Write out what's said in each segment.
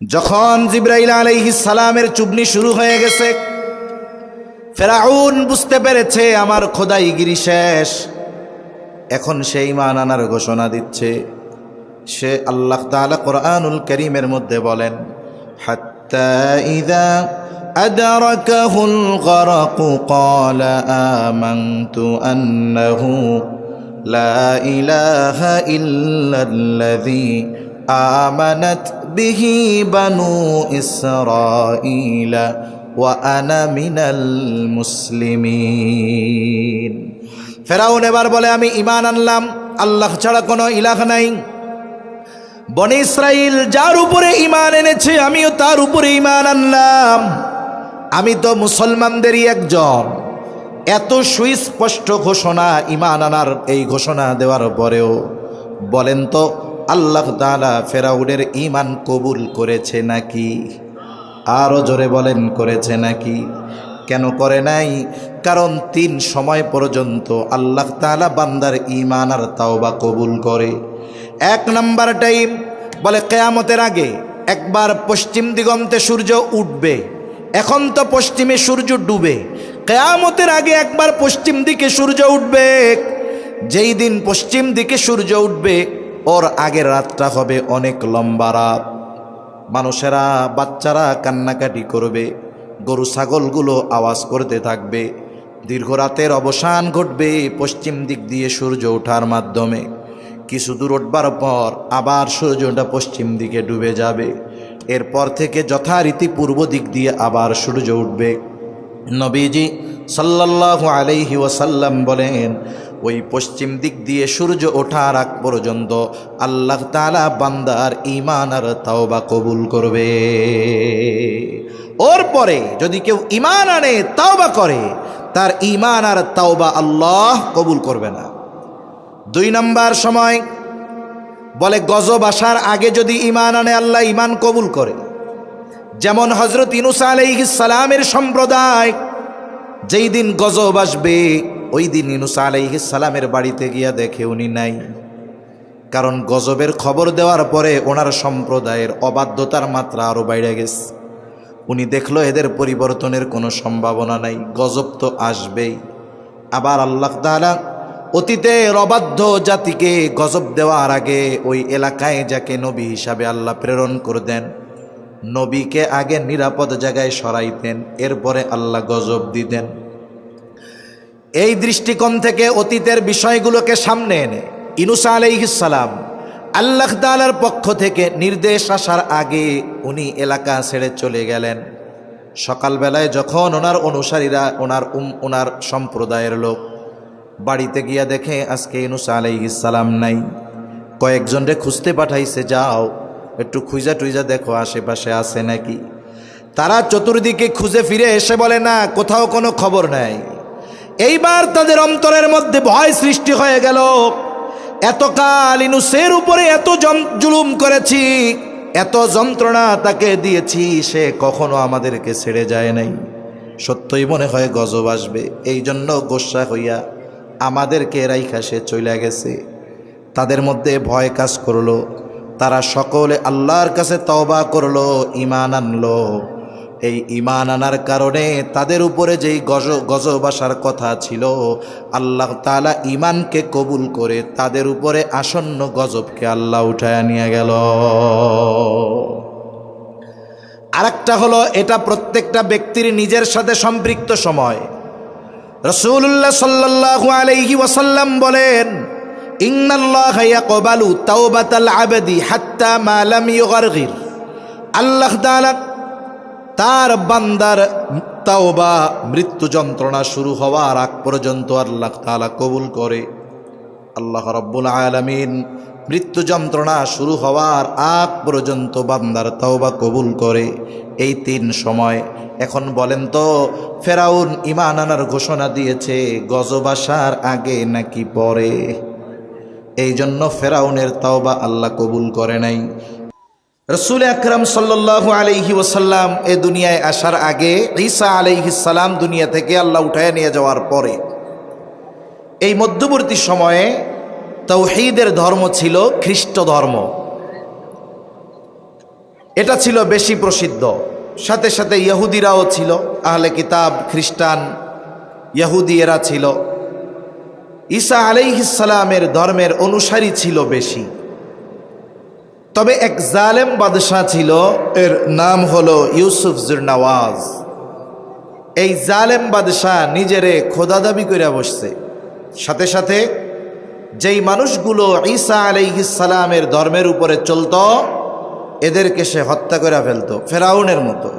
যখন জিব্রাইল আলাইহিস সালামের চুবনি শুরু হয়ে গেছে ফেরাউন বুঝতে পেরেছে আমার খোদাইগিরি শেষ এখন সেই ইমান আনার ঘোষণা দিচ্ছে সে আল্লাহ তাআলা কোরআনুল করিমের মধ্যে বলেন হাত্তা ইদা أدركه الغرق قال آمنت أنه لا إله إلا الذي آمنت به بنو إسرائيل وأنا من المسلمين ফেরাউন এবার বলে আমি ইমান আনলাম আল্লাহ ছাড়া কোনো ইলাহ নাই বনে ইসরাইল যার উপরে ইমান এনেছে আমিও তার উপরে ইমান আনলাম আমি তো মুসলমানদেরই একজন এত সুস্পষ্ট ঘোষণা ইমান আনার এই ঘোষণা দেওয়ার পরেও বলেন তো আল্লাহ তাআলা ফেরাউনের ইমান কবুল করেছে নাকি? আরও জোরে বলেন, করেছে নাকি? কেন করে নাই? কারণ তিন সময় পর্যন্ত আল্লাহ তাআলা বান্দার ইমান আর তাওবা কবুল করে। এক নাম্বার টাইম, বলে কেয়ামতের আগে একবার পশ্চিম দিগন্তে সূর্য উঠবে। এখন তো পশ্চিমে সূর্য ডুবে। কেয়ামতের আগে একবার পশ্চিম দিকে সূর্য উঠবে। যেই দিন পশ্চিম দিকে সূর্য উঠবে ওর আগের রাতটা হবে অনেক লম্বা রাত। মানুষেরা, বাচ্চারা কান্নাকাটি করবে, গরু ছাগলগুলো আওয়াজ করতে থাকবে। দীর্ঘ রাতের অবসান ঘটবে পশ্চিম দিক দিয়ে সূর্য ওঠার মাধ্যমে। কিছু দূর উঠবার পর আবার সূর্যটা পশ্চিম দিকে ডুবে যাবে। এরপর থেকে যথারীতি পূর্ব দিক দিয়ে আবার সূর্য উঠবে। নবীজি সাল্লাল্লাহু আলাইহি ওয়াসাল্লাম বলেন ওই পশ্চিম দিক দিয়ে সূর্য ওঠার আগ পর্যন্ত আল্লাহ তালা বান্দার ঈমান আর তাওবা কবুল করবে। ওর পরে যদি কেউ ইমান আনে, তাওবা করে, তার ঈমান আর তাওবা আল্লাহ কবুল করবে না। দুই নম্বর সময়, বলে গজব আসার আগে যদি ইমান আনে, আল্লাহ ইমান কবুল করে। যেমন হজরত ইনুসা আলাইহিস সালামের সম্প্রদায়, যেই দিন গজব আসবে ওই দিন ইনুসা সালামের বাড়িতে গিয়া দেখে উনি নাই। কারণ গজবের খবর দেওয়ার পরে ওনার সম্প্রদায়ের অবাধ্যতার মাত্রা আরও বাইরে গেছে। উনি দেখল এদের পরিবর্তনের কোনো সম্ভাবনা নাই, গজব তো আসবেই। আবার আল্লাহ তাআলা অতীতের অবাধ্য জাতিকে গজব দেওয়ার আগে ওই এলাকায় যাকে নবী হিসাবে আল্লাহ প্রেরণ করে দেন নবীকে আগে নিরাপদ জায়গায় সরাইতেন, এরপরে আল্লাহ গজব দিতেন। এই দৃষ্টিকোণ থেকে অতীতের বিষয়গুলোকে সামনে এনে। ইনুসা আলাইহিসালাম আল্লাহ তালার পক্ষ থেকে নির্দেশ আসার আগে উনি এলাকা ছেড়ে চলে গেলেন। সকালবেলায় যখন ওনার অনুসারীরা, ওনার উম, ওনার সম্প্রদায়ের লোক বাড়িতে গিয়া দেখে, আজকে ইনুসা আলাইহিসালাম নাই। কয়েকজনরে খুঁজতে পাঠাইছে, যাও, একটু খুঁজা টুইজা দেখো, আশেপাশে আছে নাকি? তারা চতুর্দিকে খুঁজে ফিরে এসে বলে, না, কোথাও কোনো খবর নাই। এইবার তাদের অন্তরের মধ্যে ভয় সৃষ্টি হয়ে গেল। এতকাল ইনুসের উপরে এত জুলুম করেছি, এত যন্ত্রণা তাকে দিয়েছি, সে কখনো আমাদেরকে ছেড়ে যায় নাই। সত্যই মনে হয় গজব আসবে। এই জন্য গোসা হইয়া আমাদেরকে রাইখা সে চলে গেছে। তাদের মধ্যে ভয় কাজ করল। তারা সকলে আল্লাহর কাছে তওবা করল ইমান আনলো। এই ইমান আনার কারণে তাদের উপরে যেই গজ, গজব আসার কথা ছিল, আল্লাহ তাআলা ইমানকে কবুল করে তাদের উপরে আসন্ন গজবকে আল্লাহ উঠায় নিয়ে গেল। আরেকটা হলো, এটা প্রত্যেকটা ব্যক্তির নিজের সাথে সম্পৃক্ত সময়। রসুল্লাহ সাল্লাল্লাহু আলাইহি ওয়াসাল্লাম বলেন আল্লাহ তাআলা তার বান্দার তাওবা, মৃত্যু যন্ত্রণা শুরু হওয়ার আগ পর্যন্ত আল্লাহ তাআলা কবুল করে। আল্লাহ রব্বুল আলমিন মৃত্যু যন্ত্রণা শুরু হওয়ার আগ পর্যন্ত বান্দার তাওবা কবুল করে। এই তিন সময়, এখন বলেন তো, ফেরাউন ইমান আনার ঘোষণা দিয়েছে, গজব আসার আগে নাকি পরে? এই জন্য ফেরাউনের তাওবা আল্লাহ কবুল করে নাই। রসুল আকরাম সাল্লাল্লাহু আলাইহি ওসাল্লাম এ দুনিয়ায় আসার আগে ঈসা আলাইহিস সালাম দুনিয়া থেকে আল্লাহ উঠায় নিয়ে যাওয়ার পরে এই মধ্যবর্তী সময়ে তৌহিদের ধর্ম ছিল খ্রিস্ট ধর্ম। এটা ছিল বেশি প্রসিদ্ধ। সাথে সাথে ইহুদিরাও ছিল, আহলে কিতাব, খ্রিস্টান, ইহুদি এরা ছিল। ঈসা আলাইহিসালামের ধর্মের অনুসারী ছিল বেশি। তবে এক জালেম বাদশাহ ছিল, এর নাম হলো ইউসুফ জুরনাওয়াজ। এই জালেম বাদশাহ নিজেরে খোদা দাবি করে বসছে। সাথে সাথে যেই মানুষগুলো ঈসা আলাইহিসালামের ধর্মের উপরে চলত, এদেরকে সে হত্যা করে ফেলতো, ফেরাউনের মতো।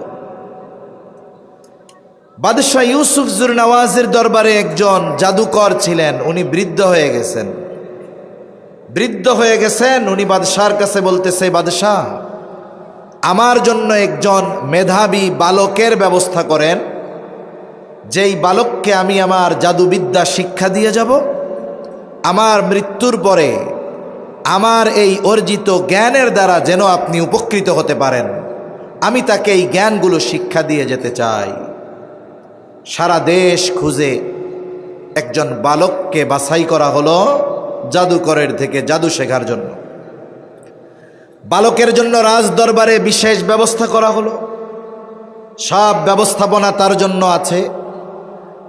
বাদশাহ ইউসুফ জুরনাওয়াজের দরবারে একজন জাদুকর ছিলেন, উনি বৃদ্ধ হয়ে গেছেন। বৃদ্ধ হয়ে গেছেন, উনি বাদশার কাছে বলতেছে, বাদশাহ, আমার জন্য একজন মেধাবী বালকের ব্যবস্থা করেন। যেই বালককে আমি আমার জাদুবিদ্যা শিক্ষা দিয়ে যাব, আমার মৃত্যুর পরে আমার এই অর্জিত জ্ঞানের দ্বারা যেন আপনি উপকৃত হতে পারেন। আমি তাকে এই জ্ঞানগুলো শিক্ষা দিয়ে যেতে চাই। সারা দেশ খুঁজে একজন বালককে বাছাই করা হলো। জাদুকরের থেকে জাদু শেখার জন্য। বালকের জন্য রাজ দরবারে বিশেষ ব্যবস্থা করা হলো। সব ব্যবস্থাপনা তার জন্য আছে।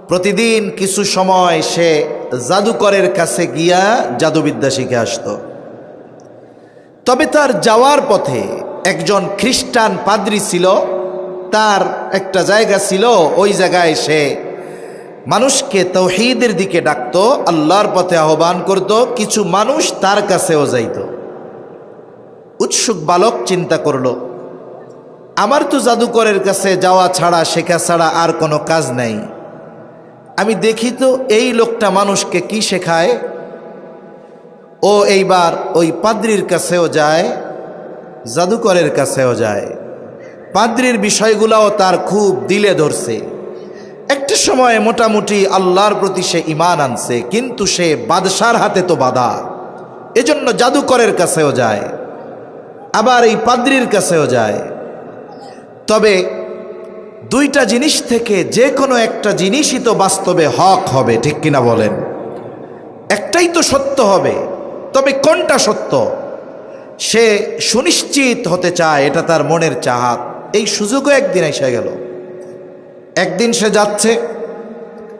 প্রতিদিন কিছু সময় সে জাদুকরের কাছে গিয়া জাদুবিদ্যা শিখে আসত। তবে তার যাওয়ার পথে একজন খ্রিস্টান পাদ্রি ছিল, তার একটা জায়গা ছিল, ওই জায়গায় সে মানুষকে তৌহিদের দিকে ডাকত, আল্লাহর পথে আহ্বান করত, কিছু মানুষ তার কাছেও যাইত। উৎসুক বালক চিন্তা করল, আমার তো জাদুকরের কাছে যাওয়া ছাড়া, শেখা ছাড়া আর কোনো কাজ নাই। আমি দেখি তো এই লোকটা মানুষকে কি শেখায়? ও এইবার ওই পাদ্রির কাছেও যায়, জাদুকরের কাছেও যায়। পাদ্রির বিষয়গুলাও তার খুব দিলে ধরছে। একটা সময় মোটামুটি আল্লাহর প্রতি সে ইমান আনছে, কিন্তু সে বাদশার হাতে তো বাধা। এজন্য জাদুকরের কাছেও যায়, আবার এই পাদ্রির কাছেও যায়। তবে দুইটা জিনিস থেকে যে কোনো একটা জিনিসই তো বাস্তবে হক হবে, ঠিক কিনা বলেন? একটাই তো সত্য হবে, তবে কোনটা সত্য? সে সুনিশ্চিত হতে চায়, এটা তার মনের চাহাত। এই সুযোগও একদিন এসে গেল। একদিন সে যাচ্ছে,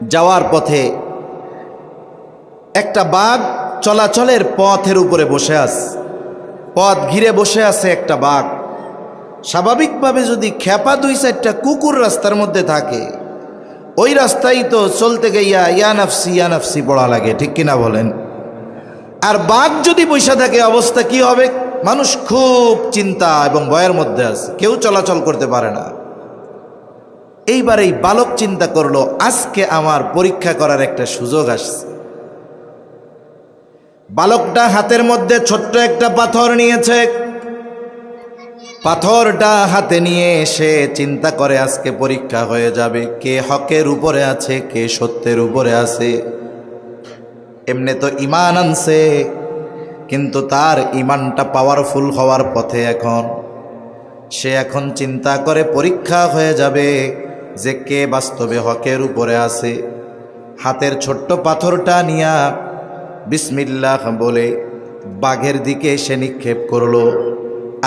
যাওয়ার পথে একটা বাঘ চলাচলের পথের উপরে বসে আছে। পথ ঘিরে বসে আছে একটা বাঘ। স্বাভাবিকভাবে যদি খেপা দুই চারটা কুকুর রাস্তার মধ্যে থাকে, ওই রাস্তায় তো চলতে গিয়া ইয়ানাফসি ইয়ানাফসি পড়া লাগে, ঠিক কিনা বলেন? আর বাঘ যদি বৈশা থাকে, অবস্থা কি হবে? মানুষ খুব চিন্তা এবং ভয়ের মধ্যে আছে। কেউ চলাচল করতে পারে না। এইবার এই বালক চিন্তা করল, আজকে আমার পরীক্ষা করার একটা সুযোগ আসছে। বালকটা হাতের মধ্যে ছোট্ট একটা পাথর নিয়েছে। পাথরটা হাতে নিয়ে এসে চিন্তা করে আজকে পরীক্ষা হয়ে যাবে, কে হকের উপরে আছে, কে সত্যের উপরে আছে। এমনি তো ইমান আনছে, কিন্তু তার ইমানটা পাওয়ারফুল হওয়ার পথে এখন। সে এখন চিন্তা করে পরীক্ষা হয়ে যাবে। যে কে বাস্তবে হকের উপরে আছে। হাতের ছোট্ট পাথরটা নিয়া বিসমিল্লাহ বলে বাঘের দিকে সে নিক্ষেপ করল।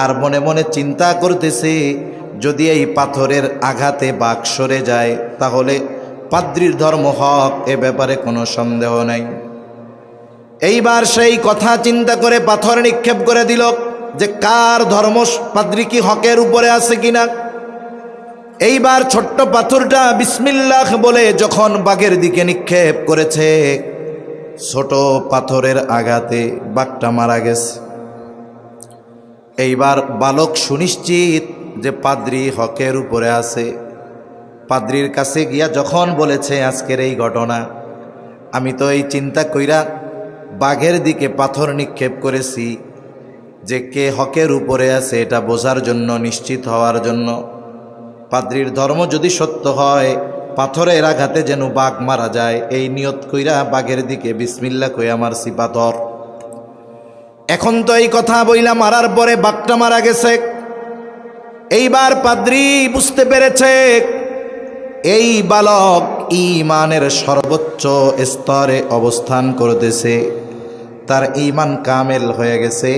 আর মনে মনে চিন্তা করতেছে, যদি এই পাথরের আঘাতে বাঘ সরে যায়, তাহলে পাদ্রির ধর্ম হক এ ব্যাপারে কোনো সন্দেহ নাই। এইবার সেই কথা চিন্তা করে পাথর নিক্ষেপ করে দিল যে কার ধর্ম পাদ্রি কি হকের উপরে আছে কিনা। এইবার ছোট্ট পাথরটা বিসমিল্লাহ বলে যখন বাঘের দিকে নিক্ষেপ করেছে, ছোট পাথরের আঘাতে বাঘটা মারা গেছে। এইবার বালক সুনিশ্চিত যে পাদ্রি হকের উপরে আছে। পাদ্রির কাছে গিয়া যখন বলেছে, আজকের এই ঘটনা, আমি তো এই চিন্তা কইরা বাঘের দিকে পাথর নিক্ষেপ করেছি যে কে হকের উপরে আছে, এটা বোঝার জন্য, নিশ্চিত হওয়ার জন্য। পাদ্রির ধর্ম যদি সত্য হয়, পাথরের আঘাতে যেন বাঘ মারা যায়, এই নিয়ত কইরা বাঘের দিকে বিসমিল্লা কইয়া মারছি পাথর এখন তো এই কথা বইলা মারার পরে বাঘটা মারা গেছে। এইবার পাদ্রি বুঝতে পেরেছে, এই বালক ইমানের সর্বোচ্চ স্তরে অবস্থান করতেছে। তার ইমান কামেল হয়ে গেছে।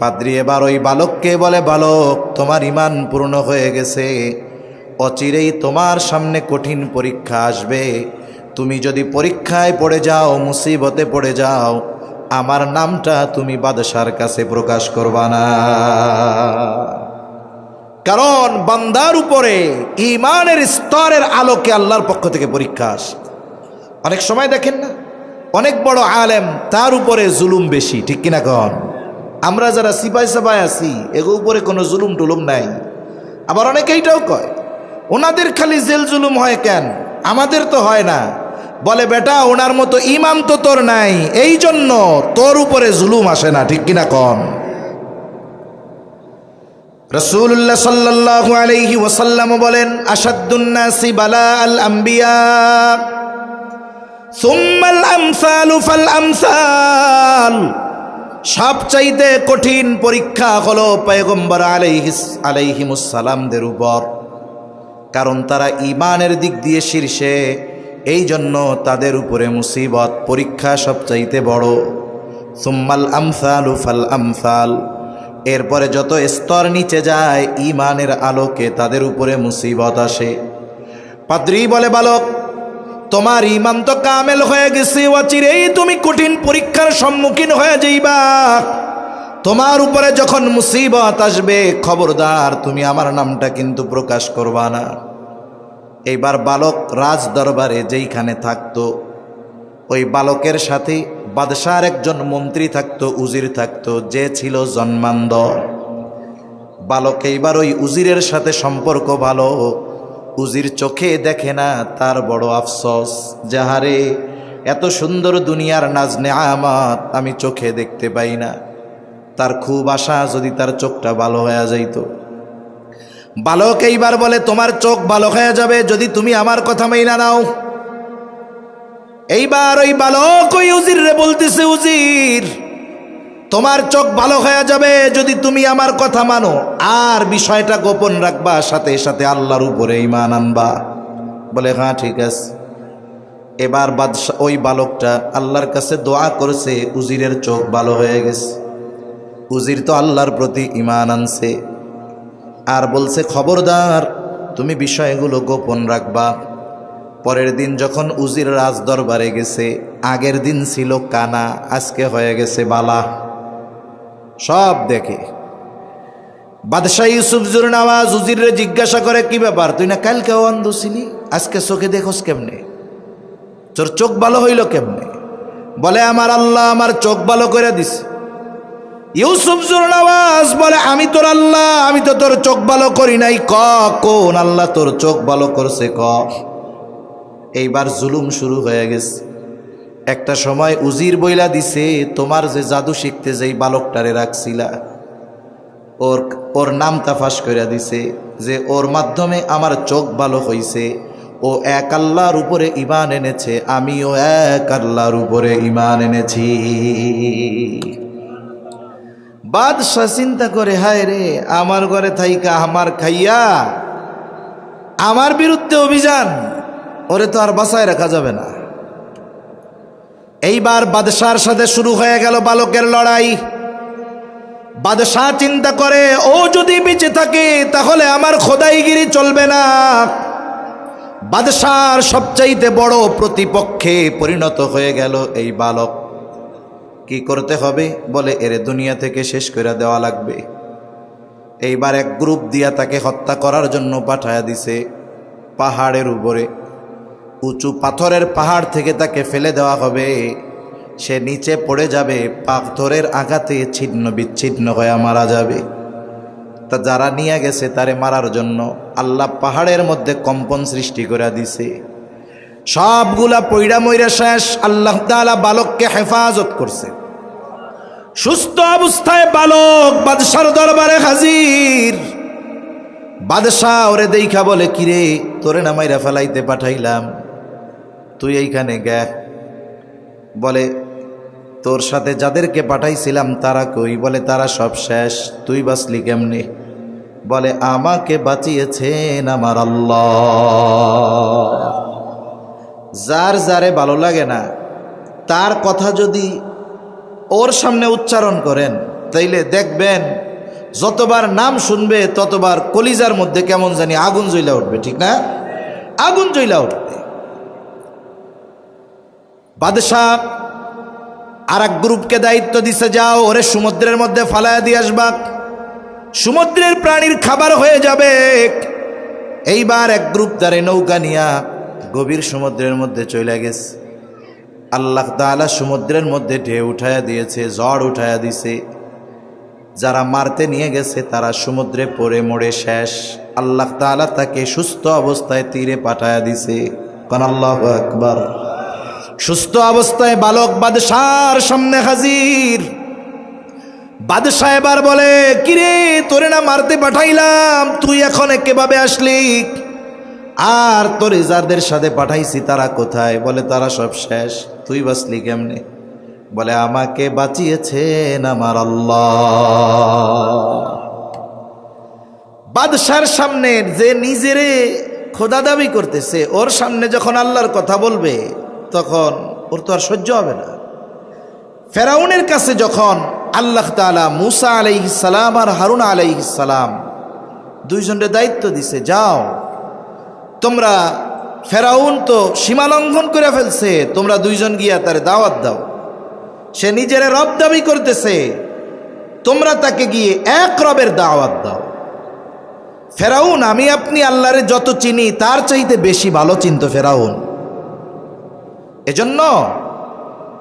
পাদ্রি, এবার ওই বালককে বলে, বালক, তোমার ইমান পূর্ণ হয়ে গেছে। অচিরেই তোমার সামনে কঠিন পরীক্ষা আসবে। তুমি যদি পরীক্ষায় পড়ে যাও, মুসিবতে পড়ে যাও, আমার নামটা তুমি বাদশার কাছে প্রকাশ করবা না। কারণ বান্দার উপরে ইমানের স্তরের আলোকে আল্লাহর পক্ষ থেকে পরীক্ষা আসে। অনেক সময় দেখেন না, অনেক বড় আলেম তার উপরে জুলুম বেশি, ঠিক কিনা কন? আমরা যারা সিপাই সাপাই আছি, এগো উপরে কোনো জুলুম টুলুম নাই। আবার অনেকে এইটাও কয়, ওনাদের খালি জেল জুলুম হয় কেন? আমাদের তো হয় না। বলে, বেটা, ওনার মতো ইমাম তো তোর নাই এই জন্য তোর উপরে জুলুম আসে না। ঠিক কিনা কন? রসুল্লাহ সাল্লাল্লাহু আলাইহি ওয়াসাল্লাম বলেন আসাদুন্নাসি বালা আল আম্বিয়া, সুম্মাল আমসালু ফাল আমসাল। সবচাইতে কঠিন পরীক্ষা হলো পয়গম্বর আলাইহিস আলাইহিমুসালামদের উপর। কারণ তারা ইমানের দিক দিয়ে শীর্ষে, এই জন্য তাদের উপরে মুসিবত পরীক্ষা সবচাইতে বড়। সুম্মাল আমসালু ফাল আমসাল। এরপরে যত স্তর নিচে যায় ইমানের আলোকে তাদের উপরে মুসিবত আসে। পাদ্রি বলে বালক তোমার ইমান তো কামেল হয়ে গেছে অচিরেই তুমি কঠিন পরীক্ষার সম্মুখীন হয়ে যাইবা। তোমার উপরে যখন মুসিবত আসবে, খবরদার, তুমি আমার নামটা কিন্তু প্রকাশ করবা না। এইবার বালক রাজ দরবারে যেইখানে থাকতো, ওই বালকের সাথে বাদশার একজন মন্ত্রী থাকতো, উজির থাকতো, যে ছিল জন্মান্ধ। বালক এইবার ওই উজিরের সাথে সম্পর্ক ভালো। উজির চোখে দেখে না তার বড় আফসোস। যাহারে এত সুন্দর দুনিয়ার নাজ নেয়ামত আমি চোখে দেখতে পাই না। তার খুব আশা যদি তার চোখটা ভালো হয়ে যাইত। বালক এইবার বলে, তোমার চোখ ভালো হয়ে যাবে যদি তুমি আমার কথা মাইনা নাও। এইবার ওই বালক ওই উজির রে বলতেছে, উজির তোমার চোখ ভালো হয়ে যাবে যদি তুমি আমার কথা মানো। আর বিষয়টা গোপন রাখবা, সাথে সাথে আল্লাহর উপরে ইমান আনবা। বলে হ্যাঁ ঠিক আছে। এবার বাদশা, ওই বালকটা আল্লাহর কাছে দোয়া করেছে, উজিরের চোখ ভালো হয়ে গেছে। উজির তো আল্লাহর প্রতি ইমান আনছে। আর বলছে, খবরদার, তুমি বিষয়গুলো গোপন রাখবা। পরের দিন যখন উজির রাজ দরবারে গেছে, আগের দিন ছিল কানা, আজকে হয়ে গেছে বালা। সব দেখে। বাদশাহ ইউসুফ জুর নামাজ উজিরে জিজ্ঞাসা করে, কি ব্যাপার, তুই না কালকে অন্ধ ছিলি? আজকে চোখে দেখোস কেমনে? তোর চোখ ভালো হইল কেমনে? বলে, আমার আল্লাহ আমার চোখ ভালো করে দিস ইউসুফ জুর নামাজ বলে, আমি তোর আল্লাহ, আমি তো তোর চোখ ভালো করি নাই। ক, কোন আল্লাহ তোর চোখ ভালো করছে? ক। এইবার জুলুম শুরু হয়ে গেছে। একটা সময় উজির বইলা দিছে, তোমার যে জাদু শিখতে যেই বালকটারে রাখছিলা। ওর ওর নাম তাফাস করে দিছে যে, ওর মাধ্যমে আমার চোখ ভালো হইছে। ও এক আল্লাহর উপরে ইমান এনেছে, আমিও এক আল্লাহর উপরে ইমান এনেছি। বাদশাহ চিন্তা করে, হায় রে, আমার ঘরে থাইকা আমার খাইয়া আমার বিরুদ্ধে অভিযান, ওরে তো আর বাসায় রাখা যাবে না। এইবার বাদশার সাথে শুরু হয়ে গেল বালকের লড়াই। বাদশাহ চিন্তা করে, ও যদি বেঁচে থাকে, তাহলে আমার খোদাইগিরি চলবে না। বাদশার সবচাইতে বড় প্রতিপক্ষে পরিণত হয়ে গেল এই বালক। কি করতে হবে? বলে, এর দুনিয়া থেকে শেষ করে দেওয়া লাগবে। এইবার এক গ্রুপ দিয়া তাকে হত্যা করার জন্য পাঠায়া দিছে পাহাড়ের উপরে। উঁচু পাথরের পাহাড় থেকে তাকে ফেলে দেওয়া হবে। সে নিচে পড়ে যাবে, পাথরের আঘাতে ছিন্ন বিচ্ছিন্ন হয়ে মারা যাবে। তা যারা নিয়ে গেছে তারে মারার জন্য আল্লাহ পাহাড়ের মধ্যে কম্পন সৃষ্টি করে দিছে। সবগুলা পৈরা ময়রা শেষ, আল্লাহ বালককে হেফাজত করছে। সুস্থ অবস্থায় বালক বাদশার দরবারে হাজির। বাদশাহ ওরে দেখা বলে, কিরে, তোরে নামাইরা ফেলাইতে পাঠাইলাম। তুই এইখানে গে। বলে, তোর সাথে যাদেরকে পাঠাইছিলাম তারা কই? বলে, তারা সব শেষ। তুই বাঁচলি কেমনি? বলে, আমাকে বাঁচিয়েছেন আমার আল্লাহ। যার যারে ভালো লাগে না, তার কথা যদি ওর সামনে উচ্চারণ করেন, তাইলে দেখবেন যতবার নাম শুনবে, ততবার কলিজার মধ্যে কেমন জানি আগুন জ্বলা উঠবে, ঠিক না? আগুন জ্বলা উঠবে। বাদশাহ আর এক গ্রুপকে দায়িত্ব দিছে, যাও, ওরে সমুদ্রের মধ্যে ফালায়া দিয়ে আসবা। সমুদ্রের প্রাণীর খাবার হয়ে যাবে। এইবার এক গ্রুপ তারে নৌকা নিয়া গভীর সমুদ্রের মধ্যে চলে গেছে। আল্লাহ তাআলা সমুদ্রের মধ্যে ঢেউ উঠায়া দিয়েছে, ঝড় উঠায়া দিছে। যারা মারতে নিয়ে গেছে, তারা সমুদ্রে পড়ে মরে শেষ। আল্লাহ তাআলা তাকে সুস্থ অবস্থায় তীরে পাঠায়া দিছে। কান আল্লাহ আকবার। সুস্থ অবস্থায় বালক বাদশার সামনে হাজির। বাদশাহ এবার বলে, কিরে, তোরে না মারতে পাঠাইলাম, তুই এখন একেভাবে আসলি? আর তোর যাদের সাথে পাঠাইছি, তারা কোথায়? বলে, তারা সব শেষ, তুই বাঁচলি কেমনে? বলে, আমাকে বাঁচিয়েছেন আমার আল্লাহ। বাদশার সামনে যে নিজেরে খোদা দাবি করতেছে, ওর সামনে যখন আল্লাহর কথা বলবে তখন ওর তো আর সহ্য হবে না। ফেরাউনের কাছে যখন আল্লাহ তালা মুসা আলাইহিসালাম আর হারুন আলাইহিসালাম দুইজনের দায়িত্ব দিছে, যাও, তোমরা ফেরাউন তো সীমা লঙ্ঘন করে ফেলছে, তোমরা দুইজন গিয়া তার দাওয়াত দাও। সে নিজের রব দাবি করতেছে, তোমরা তাকে গিয়ে এক রবের দাওয়াত দাও। ফেরাউন, আমি আপনি আল্লাহরে যত চিনি, তার চাইতে বেশি ভালো চিনত ফেরাউন। এজন্য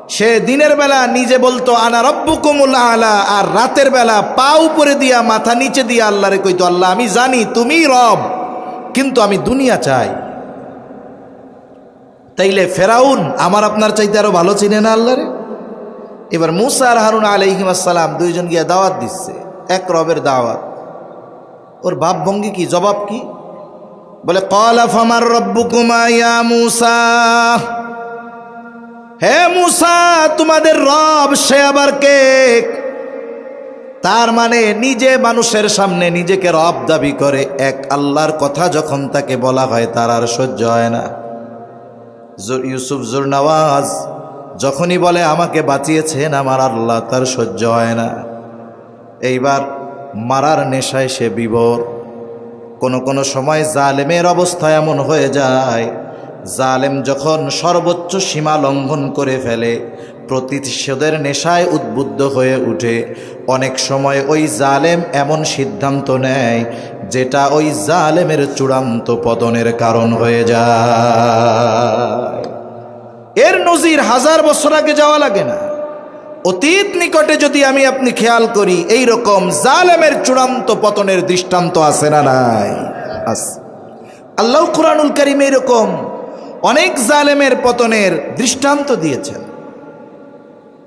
সে দিনের বেলা নিজে বলতো, আনা রব্বুকুমুল আলা আর রাতের বেলা পা উপরে দিয়া, মাথা নিচে দিয়া আল্লাহরে কইতো, আল্লাহ, আমি জানি তুমি রব, কিন্তু আমি দুনিয়া চাই। তাইলে ফেরাউন আমার আপনার চাইতে আরও ভালো চিনে না আল্লাহরে? এবার মুসা আর হারুন আলাইহিম আসসালাম দুইজন গিয়া দাওয়াত দিচ্ছে, এক রবের দাওয়াত। ওর ভাব ভঙ্গি কি, জবাব কি? বলে কলা ফামার রব্বুকুমা ইয়া মুসা হে মুসা, তোমাদের রব, সে আবার কে? তার মানে নিজে মানুষের সামনে নিজেকে রব দাবি করে, এক আল্লাহর কথা যখন তাকে বলা হয়, তার আর সহ্য হয় না। ইউসুফ জুর নওয়াজ যখনই বলে, আমাকে বাঁচিয়েছেন আমার আল্লাহ, তার সহ্য হয় না। এইবার মারার নেশায় সে বিবর কোনো কোনো সময় জালেমের অবস্থা এমন হয়ে যায় জালেম যখন সর্বোচ্চ সীমা লঙ্ঘন করে ফেলে প্রতিশোধের নেশায় উদ্বুদ্ধ হয়ে উঠে, অনেক সময় ওই জালেম এমন সিদ্ধান্ত নেয় যেটা ওই জালেমের চূড়ান্ত পতনের কারণ হয়ে যায়। এর নজির হাজার বছর আগে যাওয়া লাগে না। অতীত নিকটে যদি আমি আপনি খেয়াল করি এই রকম জালেমের চূড়ান্ত পতনের দৃষ্টান্ত আছে না নাই? আল্লাহ কুরআনুল করিম এরকম অনেক জালেমের পতনের দৃষ্টান্ত দিয়েছেন।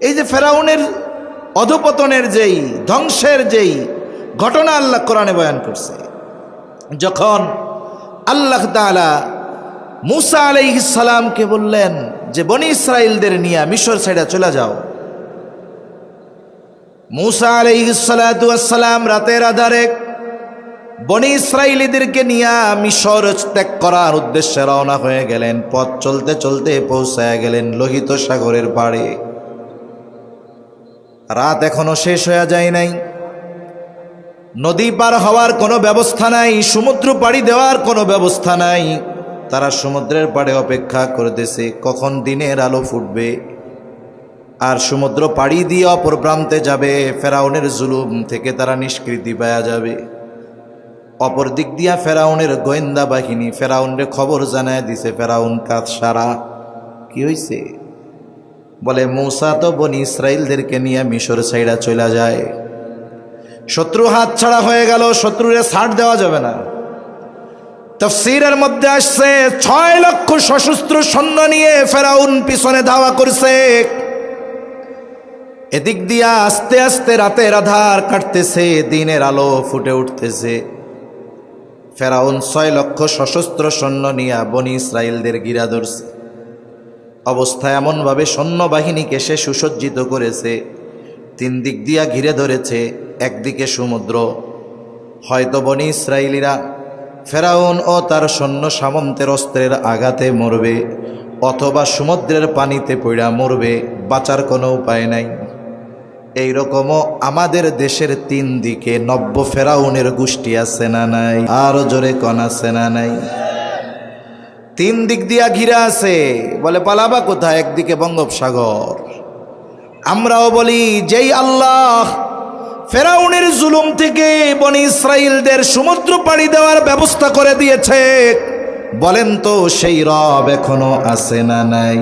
এই যে ফেরাউনের অধপতনের যেই, ধ্বংসের যেই ঘটনা আল্লাহ কোরআনে বয়ান করছে, যখন আল্লাহ তাআলা মুসা আলাইহিসসালামকে বললেন যে, বনি ইসরায়েলদের নিয়ে মিশর সাইডা চলে যাও। মুসা আলাইহিসসালাম রাতের আধারে বনি ইসরায়েলিদেরকে নিয়ে মিশর ত্যাগ করার উদ্দেশ্যে রওনা হয়ে গেলেন। পথ চলতে চলতে পৌঁছায় গেলেন লোহিত সাগরের পাড়ে। রাত এখনও শেষ হয়ে যায় নাই। নদী পার হওয়ার কোনো ব্যবস্থা নাই, সমুদ্র পাড়ি দেওয়ার কোনো ব্যবস্থা নাই। তারা সমুদ্রের পাড়ে অপেক্ষা করতেছে, কখন দিনের আলো ফুটবে। আর সমুদ্র পাড়ি দিয়ে অপর প্রান্তে যাবে, ফেরাউনের জুলুম থেকে তারা নিষ্কৃতি পাওয়া যাবে। অপর দিক দিয়া ফেরাউনের গোয়েন্দা বাহিনী ফেরাউনের খবর জানায় দিছে, ফেরাউন কাজ সারা কি হইছে? বলে, মৌসা তো বনি ইসরায়েলদেরকে নিয়ে মিশর সাইডা চলে যায়। শত্রু হাত ছাড়া হয়ে গেল, শত্রুরে ছাড় দেওয়া যাবে না। তফসিরের মধ্যে আসছে, ছয় লক্ষ সশস্ত্র সৈন্য নিয়ে ফেরাউন পিছনে ধাওয়া করছে। এদিক দিয়া আস্তে আস্তে রাতের আধার কাটতেছে, দিনের আলো ফুটে উঠতেছে। ফেরাউন ছয় লক্ষ সশস্ত্র সৈন্য নিয়ে বনি ইসরায়েলদের গিরা ধরছে। অবস্থা এমনভাবে সৈন্যবাহিনীকে সে সুসজ্জিত করেছে, তিন দিক দিয়া ঘিরে ধরেছে, একদিকে সমুদ্র। হয়তো বনি ইসরায়েলিরা ফেরাউন ও তার সৈন্য সামন্তের অস্ত্রের আঘাতে মরবে, অথবা সমুদ্রের পানিতে পড়া মরবে, বাঁচার কোনো উপায় নাই। এইরকমও আমাদের দেশের তিন দিকে নব্য ফেরাউনের গোষ্ঠী আছে না নাই? আরও জোরে কন, আছে না নাই? তিন দিক দিয়া ঘিরা আছে। বলে পালাবা কোথায়? একদিকে বঙ্গোপসাগর। আমরাও বলি, যেই আল্লাহ ফেরাউনের জুলুম থেকে বনি ইসরায়েলদের সমুদ্র পাড়ি দেওয়ার ব্যবস্থা করে দিয়েছে, বলেন তো সেই রব এখনও আছে না নাই?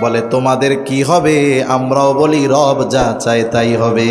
বলে তোমাদের কি হবে? আমরাও বলি রব যা চায় তাই হবে।